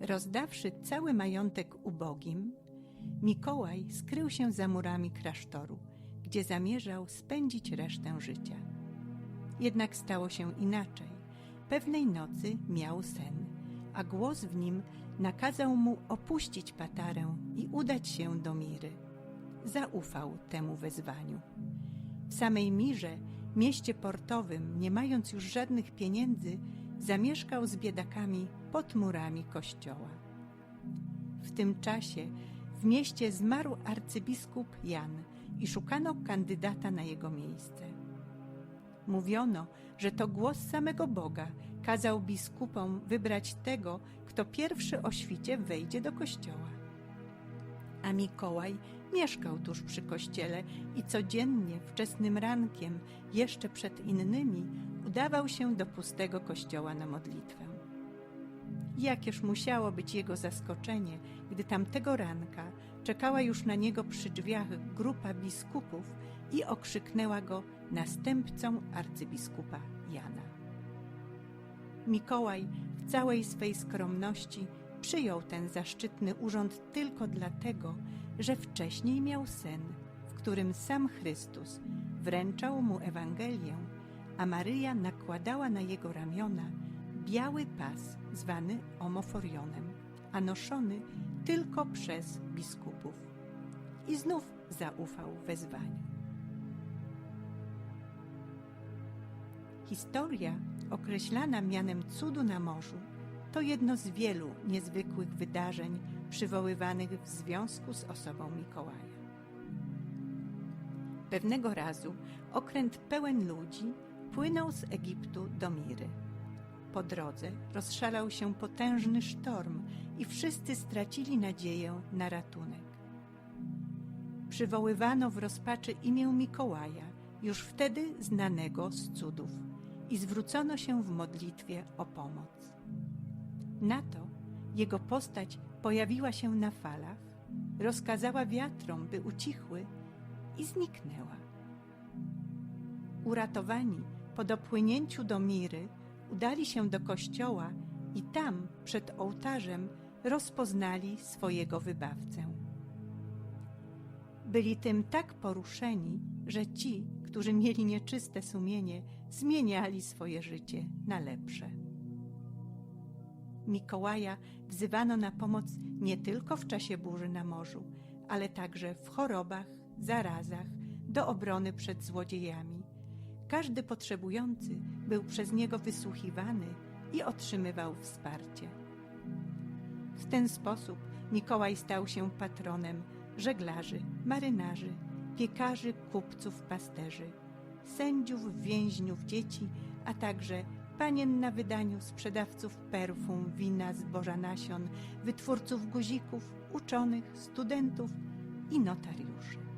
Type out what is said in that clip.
Rozdawszy cały majątek ubogim, Mikołaj skrył się za murami klasztoru, gdzie zamierzał spędzić resztę życia. Jednak stało się inaczej. Pewnej nocy miał sen, a głos w nim nakazał mu opuścić Patarę i udać się do Miry. Zaufał temu wezwaniu. W samej Mirze, mieście portowym, nie mając już żadnych pieniędzy, zamieszkał z biedakami pod murami kościoła. W tym czasie w mieście zmarł arcybiskup Jan i szukano kandydata na jego miejsce. Mówiono, że to głos samego Boga kazał biskupom wybrać tego, kto pierwszy o świcie wejdzie do kościoła. A Mikołaj mieszkał tuż przy kościele i codziennie, wczesnym rankiem, jeszcze przed innymi, udawał się do pustego kościoła na modlitwę. Jakież musiało być jego zaskoczenie, gdy tamtego ranka czekała już na niego przy drzwiach grupa biskupów i okrzyknęła go następcą arcybiskupa Jana. Mikołaj w całej swej skromności przyjął ten zaszczytny urząd tylko dlatego, że wcześniej miał sen, w którym sam Chrystus wręczał mu Ewangelię, a Maryja nakładała na jego ramiona biały pas zwany omoforionem, a noszony tylko przez biskupów. I znów zaufał wezwaniu. Historia określana mianem cudu na morzu to jedno z wielu niezwykłych wydarzeń przywoływanych w związku z osobą Mikołaja. Pewnego razu okręt pełen ludzi płynął z Egiptu do Miry. Po drodze rozszalał się potężny sztorm i wszyscy stracili nadzieję na ratunek. Przywoływano w rozpaczy imię Mikołaja, już wtedy znanego z cudów, i zwrócono się w modlitwie o pomoc. Na to jego postać pojawiła się na falach, rozkazała wiatrom, by ucichły i zniknęła. Uratowani po dopłynięciu do Miry udali się do kościoła i tam przed ołtarzem rozpoznali swojego wybawcę. Byli tym tak poruszeni, że ci, którzy mieli nieczyste sumienie, zmieniali swoje życie na lepsze. Mikołaja wzywano na pomoc nie tylko w czasie burzy na morzu, ale także w chorobach, zarazach, do obrony przed złodziejami. Każdy potrzebujący był przez niego wysłuchiwany i otrzymywał wsparcie. W ten sposób Mikołaj stał się patronem żeglarzy, marynarzy, piekarzy, kupców, pasterzy, sędziów, więźniów, dzieci, a także panien na wydaniu, sprzedawców perfum, wina, zboża nasion, wytwórców guzików, uczonych, studentów i notariuszy.